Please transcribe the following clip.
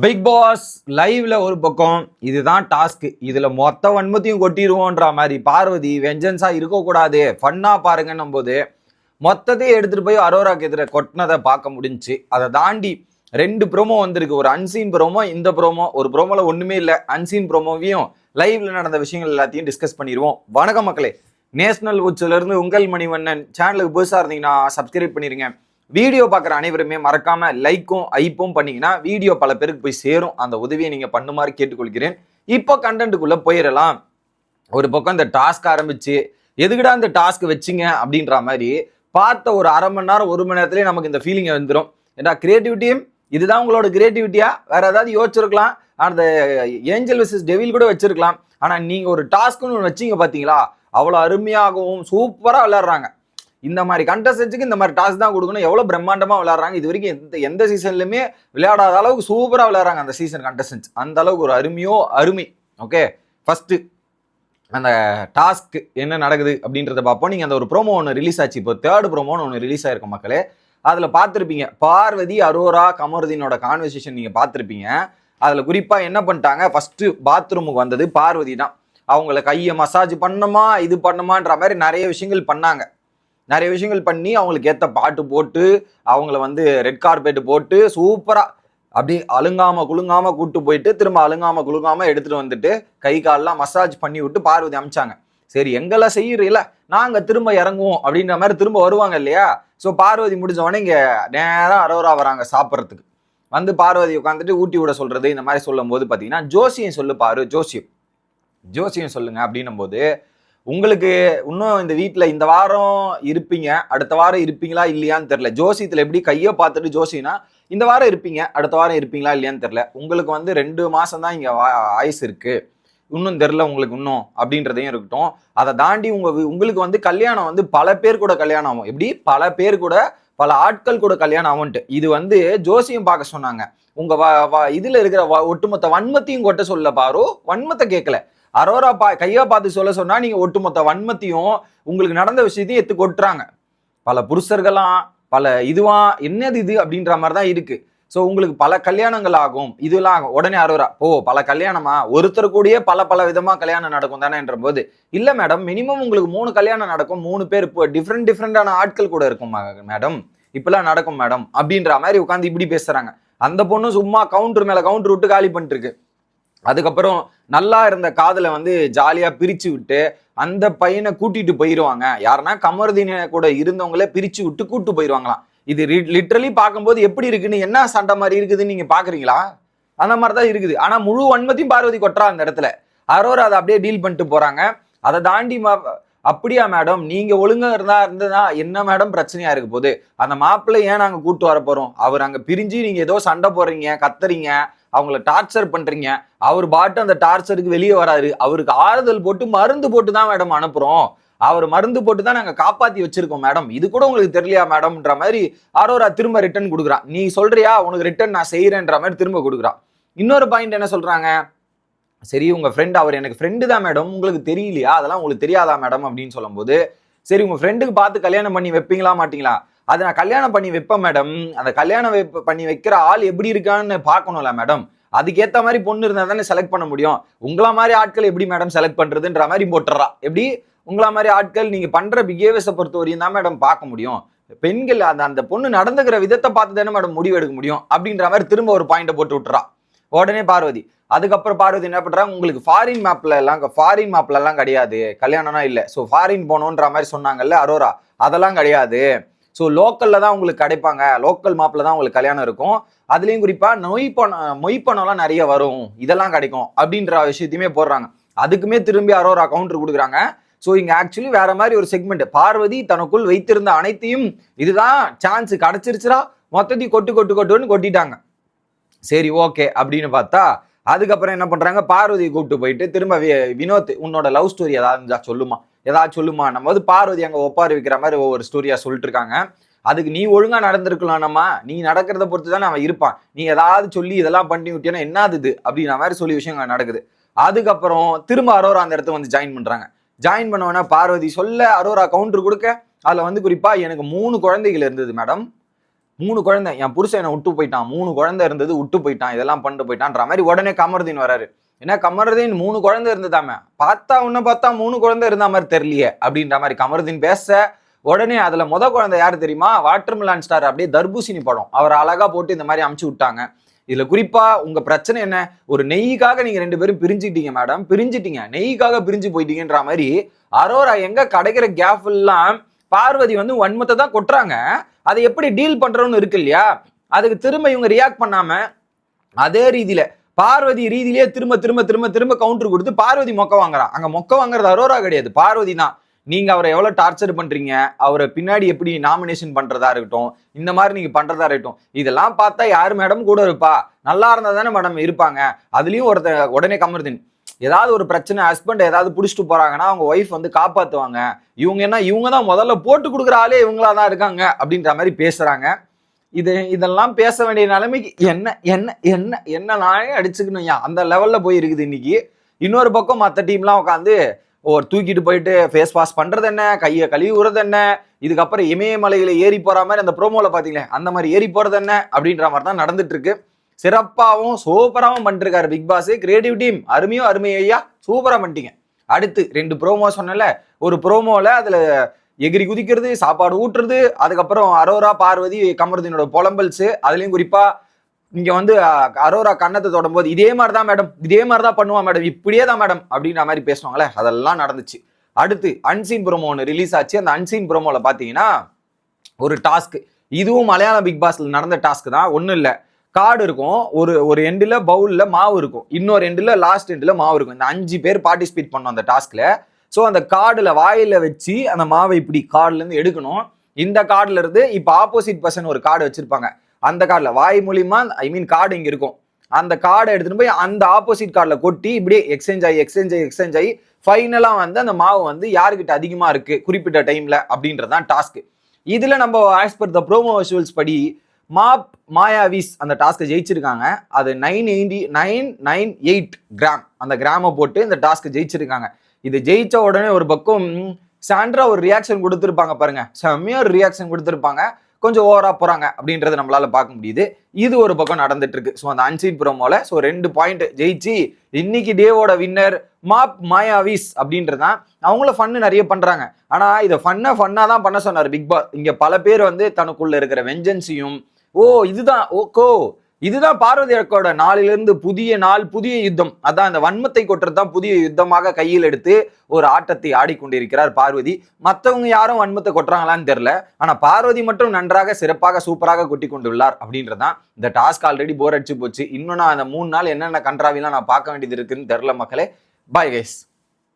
Big pass லைவ்ல ஒரு பக்கம் இதுதான் டாஸ்க் இதுல மொத்த வன்மத்தையும் கொட்டிடுவோன்ற மாதிரி பார்வதி வெஞ்சன்ஸா இருக்கக்கூடாது. ஃபன்னா பாருங்கன்னும் போது மொத்தத்தையும் எடுத்துட்டு போய் அரோராக்கு எதிர கொட்டினதை பார்க்க முடிஞ்சுச்சு. அதை தாண்டி ரெண்டு ப்ரோமோ வந்திருக்கு. ஒரு அன்சீன் ப்ரோமோ இந்த ப்ரோமோ ஒரு ப்ரோமோல ஒண்ணுமே இல்லை. அன்சீன் ப்ரோமோவையும் லைவ்ல நடந்த விஷயங்கள் எல்லாத்தையும் டிஸ்கஸ் பண்ணிடுவோம். வணக்கம் மக்களே. நேஷனல் உச்சிலிருந்து உங்கள் மணிவண்ணன். சேனலுக்கு புதுசாக இருந்தீங்கன்னா சப்ஸ்கிரைப் பண்ணிருங்க. வீடியோ பார்க்குற அனைவருமே மறக்காம லைக்கும் ஐப்பும் பண்ணீங்கன்னா வீடியோ பல பேருக்கு போய் சேரும். அந்த உதவியை நீங்க பண்ணுமாறு கேட்டுக்கொள்கிறேன். இப்போ கண்டென்ட்டுக்குள்ள போயிடலாம். ஒரு பக்கம் இந்த டாஸ்க் ஆரம்பிச்சு எதுக்குடா இந்த டாஸ்க் வச்சிங்க அப்படின்ற மாதிரி பார்த்த ஒரு அரை மணி நேரம் ஒரு மணி நேரத்துலேயே நமக்கு இந்த ஃபீலிங் வந்துடும் ஏன்னா கிரியேட்டிவிட்டியும் இதுதான் உங்களோட கிரியேட்டிவிட்டியா வேற ஏதாவது யோசிச்சிருக்கலாம். அந்த ஏஞ்சல் விசஸ் டெவில் கூட வச்சிருக்கலாம். ஆனால் நீங்கள் ஒரு டாஸ்க்குன்னு ஒன்று வச்சீங்க பார்த்தீங்களா அவ்வளோ அருமையாகவும் சூப்பராக விளையாடுறாங்க. இந்த மாதிரி கண்டஸ்டன்ஸுக்கு இந்த மாதிரி டாஸ்க் தான் கொடுக்கணும். எவ்வளோ பிரம்மாண்டமாக விளையாடுறாங்க? இது வரைக்கும் எந்த எந்த சீசன்லையுமே விளையாடாத அளவுக்கு சூப்பராக விளையாடுறாங்க அந்த சீசன் கண்டஸ்டன்ஸ் அந்த அளவுக்கு ஒரு அருமையோ அருமை. ஓகே ஃபஸ்ட்டு அந்த டாஸ்க் என்ன நடக்குது அப்படின்றத பார்ப்போம். நீங்கள் அந்த ஒரு ப்ரோமோ ஒன்று ரிலீஸ் ஆச்சு. இப்போ தேர்ட் ப்ரோமோன்னு ஒன்று ரிலீஸ் ஆயிருக்கும் மக்களே. அதில் பார்த்துருப்பீங்க. பார்வதி அரோரா கமருதீனோட கான்வர்சேஷன் நீங்கள் பார்த்துருப்பீங்க. அதில் குறிப்பாக என்ன பண்ணிட்டாங்க? ஃபஸ்ட்டு பாத்ரூமுக்கு வந்தது பார்வதி தான். அவங்கள கையை மசாஜ் பண்ணணுமா இது பண்ணுமான்ற மாதிரி நிறைய விஷயங்கள் பண்ணாங்க. நிறைய விஷயங்கள் பண்ணி அவங்களுக்கு ஏற்ற பாட்டு போட்டு அவங்கள வந்து ரெட் கார்பெட் போட்டு சூப்பராக அப்படி அழுங்காம குலுங்காம கூட்டு போயிட்டு திரும்ப அழுங்காம குலுங்காம எடுத்துட்டு வந்துட்டு கை கால்லாம் மசாஜ் பண்ணி விட்டு பார்வதி அமிச்சாங்க. சரி எங்களை செய்யறீல நாங்க திரும்ப இறங்குவோம் அப்படின்ற மாதிரி திரும்ப வருவாங்க இல்லையா? ஸோ பார்வதி முடிஞ்சவொடனே இங்கே இங்க நேரம் அரோரா வராங்க சாப்பிட்றதுக்கு. வந்து பார்வதி உட்காந்துட்டு ஊட்டி விட சொல்றது இந்த மாதிரி சொல்லும் போது பார்த்தீங்கன்னா ஜோசியம் சொல்லு பாரு ஜோசியம். ஜோசியம் சொல்லுங்க அப்படின்னும் போது உங்களுக்கு இன்னும் இந்த வீட்டில் இந்த வாரம் இருப்பீங்க அடுத்த வாரம் இருப்பீங்களா இல்லையான்னு தெரில ஜோசியத்தில் எப்படி கையை பார்த்துட்டு ஜோசினா இந்த வாரம் இருப்பீங்க அடுத்த வாரம் இருப்பீங்களா இல்லையான்னு தெரில உங்களுக்கு வந்து ரெண்டு மாதம் தான் இங்கே ஆயுஸ் இருக்குது இன்னும் தெரில உங்களுக்கு இன்னும் அப்படின்றதையும் இருக்கட்டும். அதை தாண்டி உங்கள் உங்களுக்கு வந்து கல்யாணம் வந்து பல பேர் கூட கல்யாணம் ஆகும். எப்படி? பல பேர் கூட பல ஆட்கள் கூட கல்யாணம் ஆகும்ட்டு இது வந்து ஜோசியம் பார்க்க சொன்னாங்க. உங்கள் வ- வா இதுல இருக்கிற வ- ஒட்டுமொத்த வன்மத்தையும் கொட்ட சொல்ல பாரு. வன்மத்தை கேட்கல. அரோரா பா கையா பார்த்து சொல்ல சொன்னா நீங்க ஒட்டுமொத்த வன்மத்தையும் உங்களுக்கு நடந்த விஷயத்தையும் எடுத்து கொட்டுறாங்க. பல புருஷர்களாம் பல இதுவா என்னது இது அப்படின்ற மாதிரி தான் இருக்கு. ஸோ உங்களுக்கு பல கல்யாணங்கள் ஆகும். இதெல்லாம் ஆகும். உடனே அரோரா ஓ பல கல்யாணமா? ஒருத்தர் கூடயே பல பல விதமாக கல்யாணம் நடக்கும் தானேன்ற போது இல்லை மேடம். மினிமம் உங்களுக்கு மூணு கல்யாணம் நடக்கும். மூணு பேர் இப்போ டிஃப்ரெண்ட் டிஃப்ரெண்டான ஆட்கள் கூட இருக்கும் மேடம்? இப்பெல்லாம் நடக்கும் மேடம். அப்படின்ற மாதிரி உட்காந்து இப்படி பேசுறாங்க. அந்த பொண்ணு சும்மா கவுண்டர் மேலே கவுண்டர் விட்டு காலி பண்ணிட்டு இருக்கு. அதுக்கப்புறம் நல்லா இருந்த காதலை வந்து ஜாலியாக பிரித்து விட்டு அந்த பையனை கூட்டிட்டு போயிடுவாங்க யாருன்னா கமருதீன கூட இருந்தவங்களே பிரித்து விட்டு கூட்டு போயிடுவாங்களாம் இது லிட்ரலி பார்க்கும்போது எப்படி இருக்குன்னு என்ன சண்டை மாதிரி இருக்குதுன்னு நீங்க பாக்குறீங்களா? அந்த மாதிரி தான் இருக்குது. ஆனால் முழு வன்மத்தையும் பார்வதி கொட்டுறா அந்த இடத்துல. அரோரா அதை அப்படியே டீல் பண்ணிட்டு போறாங்க. அதை தாண்டி அப்படியா மேடம் நீங்க ஒழுங்கா இருந்தா இருந்ததா என்ன மேடம் பிரச்சனையா இருக்கு போகுது? அந்த மாப்பிள்ளை ஏன் நாங்க கூட்டு வர போறோம்? அவர் அங்க பிரிஞ்சு நீங்க ஏதோ சண்டை போடுறீங்க கத்துறீங்க. அவங்கள டார்ச்சர் பண்றீங்க. அவர் பாட்டு அந்த டார்ச்சருக்கு வெளியே வராரு அவருக்கு ஆறுதல் போட்டு மருந்து போட்டு தான் மேடம் அனுப்புறோம். அவர் மருந்து போட்டு தான் நாங்க காப்பாத்தி வச்சிருக்கோம் மேடம் இது கூட உங்களுக்கு தெரியலையா மேடம்ன்ற மாதிரி ஆரோரா திரும்ப ரிட்டர்ன் கொடுக்குறான் நீ சொல்றியா? உனக்கு ரிட்டர்ன் நான் செய்யறேன்ற மாதிரி திரும்ப கொடுக்குறான் இன்னொரு பாயிண்ட் என்ன சொல்றாங்க? சரி உங்க ஃப்ரெண்ட் அவர் எனக்கு ஃப்ரெண்டு தான் மேடம் உங்களுக்கு தெரியலையா? அதெல்லாம் உங்களுக்கு தெரியாதா மேடம் அப்படின்னு சொல்லும்போது சரி உங்க ஃப்ரெண்டுக்கு பார்த்து கல்யாணம் பண்ணி வைப்பீங்களா மாட்டீங்களா? அதை நான் கல்யாணம் பண்ணி வைப்பேன் மேடம் அந்த கல்யாணம் வைப்ப பண்ணி வைக்கிற ஆள் எப்படி இருக்கான்னு பார்க்கணும்ல மேடம் அதுக்கேற்ற மாதிரி பொண்ணு இருந்தால் தானே செலக்ட் பண்ண முடியும். உங்களா மாதிரி ஆட்கள் எப்படி மேடம் செலக்ட் பண்ணுறதுன்ற மாதிரி போட்டுறா. எப்படி? உங்களா மாதிரி ஆட்கள் நீங்கள் பண்ணுற பிஹேவியர்ஸை பொறுத்த வரையும் தான் மேடம் பார்க்க முடியும். பெண்கள் அந்த அந்த பொண்ணு நடந்துக்கிற விதத்தை பார்த்து தானே மேடம் முடிவு எடுக்க முடியும். அப்படின்ற மாதிரி திரும்ப ஒரு பாயிண்ட்டை போட்டு விட்டுறா. உடனே பார்வதி அதுக்கப்புறம் பார்வதி என்ன பண்ணுறாங்க உங்களுக்கு ஃபாரின் மேப்பில் எல்லாம் ஃபாரின் மேப்ல எல்லாம் கிடையாது. கல்யாணம்னா இல்லை. ஸோ ஃபாரின் போகணுன்ற மாதிரி சொன்னாங்கல்ல அரோரா? அதெல்லாம் கிடையாது. ஸோ லோக்கலில் தான் உங்களுக்கு கிடைப்பாங்க. லோக்கல் மாப்பில் தான் உங்களுக்கு கல்யாணம் இருக்கும். அதுலேயும் குறிப்பாக நொய் பணம் மொய் பணம்லாம் நிறைய வரும். இதெல்லாம் கிடைக்கும் அப்படின்ற விஷயத்தையுமே போடுறாங்க. அதுக்குமே திரும்பி அரோரா கவுண்டர் கொடுக்குறாங்க. ஸோ இங்கே ஆக்சுவலி வேற மாதிரி ஒரு செக்மெண்ட் பார்வதி தனக்குள் வைத்திருந்த அனைத்தையும் இதுதான் சான்ஸ் கிடச்சிருச்சுரா மொத்தத்தையும் கொட்டு கொட்டு கொட்டுன்னு கொட்டிட்டாங்க. சரி ஓகே அப்படின்னு பார்த்தா அதுக்கப்புறம் என்ன பண்ணுறாங்க பார்வதியை கூப்பிட்டு போயிட்டு திரும்ப வி- வினோத் உன்னோட லவ் ஸ்டோரி ஏதாவது இருந்தால் சொல்லுமா? ஏதாவது சொல்லுமா? நம்ம வந்து பார்வதி அங்கே ஒப்பாரி வைக்கிற மாதிரி ஒவ்வொரு ஸ்டோரியா சொல்லிட்டு இருக்காங்க அதுக்கு நீ ஒழுங்கா நடந்திருக்கலாம் நம்ம நீ நடக்கிறத பொறுத்து தான் அவன் இருப்பான். நீ ஏதாவது சொல்லி இதெல்லாம் பண்ணி விட்டியன்னா என்னது இது? அப்படின்ற மாதிரி சொல்லி விஷயங்கள் நடக்குது. அதுக்கப்புறம் திரும்ப அரோரா அந்த இடத்துல வந்து ஜாயின் பண்றாங்க. ஜாயின் பண்ணவொடனே பார்வதி சொல்ல அரோரா கவுண்டர் கொடுக்க. அதில் வந்து குறிப்பா எனக்கு மூணு குழந்தைகள் இருந்தது மேடம் மூணு குழந்தை. என் புருஷன் என்னை விட்டு போயிட்டான். மூணு குழந்தை இருந்தது விட்டு போயிட்டான். இதெல்லாம் பண்ணிட்டு போயிட்டான்ற மாதிரி உடனே கமருதீன் வராரு. ஏன்னா கமருதீன் மூணு குழந்தை இருந்ததாமே? பார்த்தா உன்னை பார்த்தா மூணு குழந்தை இருந்த மாதிரி தெரியலையே அப்படின்ற மாதிரி கமருதீன் பேச உடனே அதுல முத குழந்தை யாரு தெரியுமா? வாட்டர் மிலான் ஸ்டார் அப்படியே தர்பூசணி படம். அவர் அழகா போட்டு இந்த மாதிரி அமுச்சு விட்டாங்க. இதுல குறிப்பா உங்க பிரச்சனை என்ன? ஒரு நெய்க்காக நீங்க ரெண்டு பேரும் பிரிஞ்சுக்கிட்டீங்க மேடம் பிரிஞ்சுட்டீங்க. நெய்க்காக பிரிஞ்சு போயிட்டீங்கன்ற மாதிரி அரோரா எங்க கிடைக்கிற கேப் எல்லாம் பார்வதி வந்து வன்மத்தை தான் கொட்டுறாங்க. அதை எப்படி டீல் பண்ணுறோன்னு இருக்கு இல்லையா? அதுக்கு திரும்ப இவங்க ரியாக்ட் பண்ணாம அதே ரீதியில பார்வதி ரீதியிலேயே திரும்ப திரும்ப திரும்ப திரும்ப கவுண்டர் கொடுத்து பார்வதி மொக்க வாங்குறான் அங்க மொக்க வாங்குறது அரோரா கிடையாது. பார்வதி தான். நீங்க அவரை எவ்வளவு டார்ச்சர் பண்றீங்க? அவரை பின்னாடி எப்படி நாமினேஷன் பண்றதா இருக்கட்டும் இந்த மாதிரி நீங்க பண்றதா இருக்கட்டும் இதெல்லாம் பார்த்தா யாரு மேடம் கூட இருப்பா? நல்லா இருந்தா தானே மேடம் இருப்பாங்க. அதுலயும் ஒருத்த உடனே கமருதீன் ஏதாவது ஒரு பிரச்சனை ஹஸ்பண்ட் ஏதாவது புடிச்சிட்டு போறாங்கன்னா அவங்க ஒய்ஃப் வந்து காப்பாத்துவாங்க. இவங்க என்ன இவங்க தான் முதல்ல போட்டு கொடுக்குற ஆளே இவங்களா தான் இருக்காங்க அப்படின்ற மாதிரி பேசுறாங்க. இது இதெல்லாம் பேச வேண்டிய நிலைமைக்கு என்ன என்ன என்ன என்ன நானே அடிச்சுக்கணும் ஐயா. அந்த லெவல்ல போய் இருக்குது இன்னைக்கு. இன்னொரு பக்கம் மற்ற டீம்லாம் உட்காந்து ஒரு தூக்கிட்டு போயிட்டு ஃபேஸ் வாஷ் பண்றது என்ன? கையை கழுவி விடுறது என்ன? இதுக்கப்புறம் இமயமலையில ஏறி போற மாதிரி அந்த ப்ரோமோல பாத்தீங்களே அந்த மாதிரி ஏறி போறது என்ன? அப்படின்ற மாதிரி தான் நடந்துட்டு இருக்கு. சிறப்பாகவும் சூப்பராகவும் பண்ணிருக்காரு பிக் பாஸ் கிரியேட்டிவ் டீம் அருமையோ அருமை ஐயா. பண்ணிட்டீங்க. அடுத்து ரெண்டு ப்ரோமோ சொன்னல ஒரு ப்ரோமோல அதுல எகிரி குதிக்கிறது சாப்பாடு ஊட்டுறது அதுக்கப்புறம் அரோரா பார்வதி கமருதீனோட புலம்பல்ஸ் அதுலயும் குறிப்பா இங்க வந்து அரோரா கண்ணத்தை தொடும்போது இதே மாதிரி தான் மேடம் இதே மாதிரி தான் பண்ணுவா மேடம் இப்படியே தான் மேடம் அப்படின்ற மாதிரி பேசுவாங்களே அதெல்லாம் நடந்துச்சு. அடுத்து அன்சீன் ப்ரோமோ ஒன்று ரிலீஸ் ஆச்சு. அந்த அன்சீன் ப்ரோமோல பாத்தீங்கன்னா ஒரு டாஸ்க் இதுவும் மலையாள பிக் பாஸ்ல நடந்த டாஸ்க் தான் ஒன்றும் இல்லை. கார்டு இருக்கும் ஒரு ஒரு எண்டில் பவுலில் மாவு இருக்கும் இன்னொரு எண்டில் லாஸ்ட் எண்டில் மாவு இருக்கும். இந்த அஞ்சு பேர் பார்ட்டிசிபேட் பண்ணோம் அந்த டாஸ்கில் ஸோ அந்த கார்டில் வாயில வச்சு அந்த மாவை இப்படி கார்டுலேருந்து எடுக்கணும். இந்த கார்டில் இருந்து இப்போ ஆப்போசிட் பர்சன் ஒரு கார்டு வச்சிருப்பாங்க. அந்த கார்டில் வாய் மூலிமா ஐ மீன் கார்டு இங்கே இருக்கும். அந்த கார்டை எடுத்துகிட்டு போய் அந்த ஆப்போசிட் கார்டில் கொட்டி இப்படியே எக்ஸ்சேஞ்ச் ஆகி எக்ஸ்சேஞ்ச் ஆகி எக்ஸ்சேஞ்ச் ஆகி ஃபைனலாக வந்து அந்த மாவு வந்து யாருக்கிட்ட அதிகமாக இருக்குது குறிப்பிட்ட டைமில் அப்படின்றது தான் டாஸ்க்கு இதில் நம்ம as per the promo visuals படி மாப் மாயாவிஸ் அந்த டாஸ்க்கை ஜெயிச்சிருக்காங்க. அது nine eighty nine nine eight gram அந்த கிராமை போட்டு இந்த டாஸ்க்கை ஜெயிச்சிருக்காங்க. இது ஜெயிச்ச உடனே ஒரு பக்கம் சாண்ட்ரா ஒரு ரியாக்ஷன் கொடுத்துருப்பாங்க பாருங்க. செம்மையா ஒரு ரியாக்ஷன் கொடுத்துருப்பாங்க. கொஞ்சம் ஓவரா போறாங்க அப்படின்றத நம்மளால பார்க்க முடியுது. இது ஒரு பக்கம் நடந்துட்டு இருக்கு ஸோ அந்த அன்சீன் ப்ரோமோல ஸோ ரெண்டு பாயிண்ட் ஜெயிச்சு இன்னைக்கு டேவோட வின்னர் மாப் மாயாவிஸ் அப்படின்றதான். அவங்கள ஃபன்னு நிறைய பண்றாங்க. ஆனா இதை ஃபன்னை ஃபன்னா தான் பண்ண சொன்னார் பிக் பாஸ். இங்க பல பேர் வந்து தனக்குள்ள இருக்கிற வெஞ்சன்ஸையும் ஓ இதுதான் ஓகோ இதுதான் பார்வதி அக்கோட நாளிலிருந்து புதிய நாள் புதிய யுத்தம். அதான் அந்த வன்மத்தை கொட்டுறது தான் புதிய யுத்தமாக கையில் எடுத்து ஒரு ஆட்டத்தை ஆடிக்கொண்டிருக்கிறார் பார்வதி. மற்றவங்க யாரும் வன்மத்தை கொட்டுறாங்களான்னு தெரியல. ஆனா பார்வதி மட்டும் நன்றாக சிறப்பாக சூப்பராக கொட்டி கொண்டுள்ளார் அப்படின்றதான் இந்த டாஸ்க் ஆல்ரெடி போர் அடிச்சு போச்சு. இன்னும் நான் அந்த மூணு நாள் என்னென்ன கன்றாவிலாம் நான் பார்க்க வேண்டியது இருக்குன்னு தெரில மக்களே. Bye guys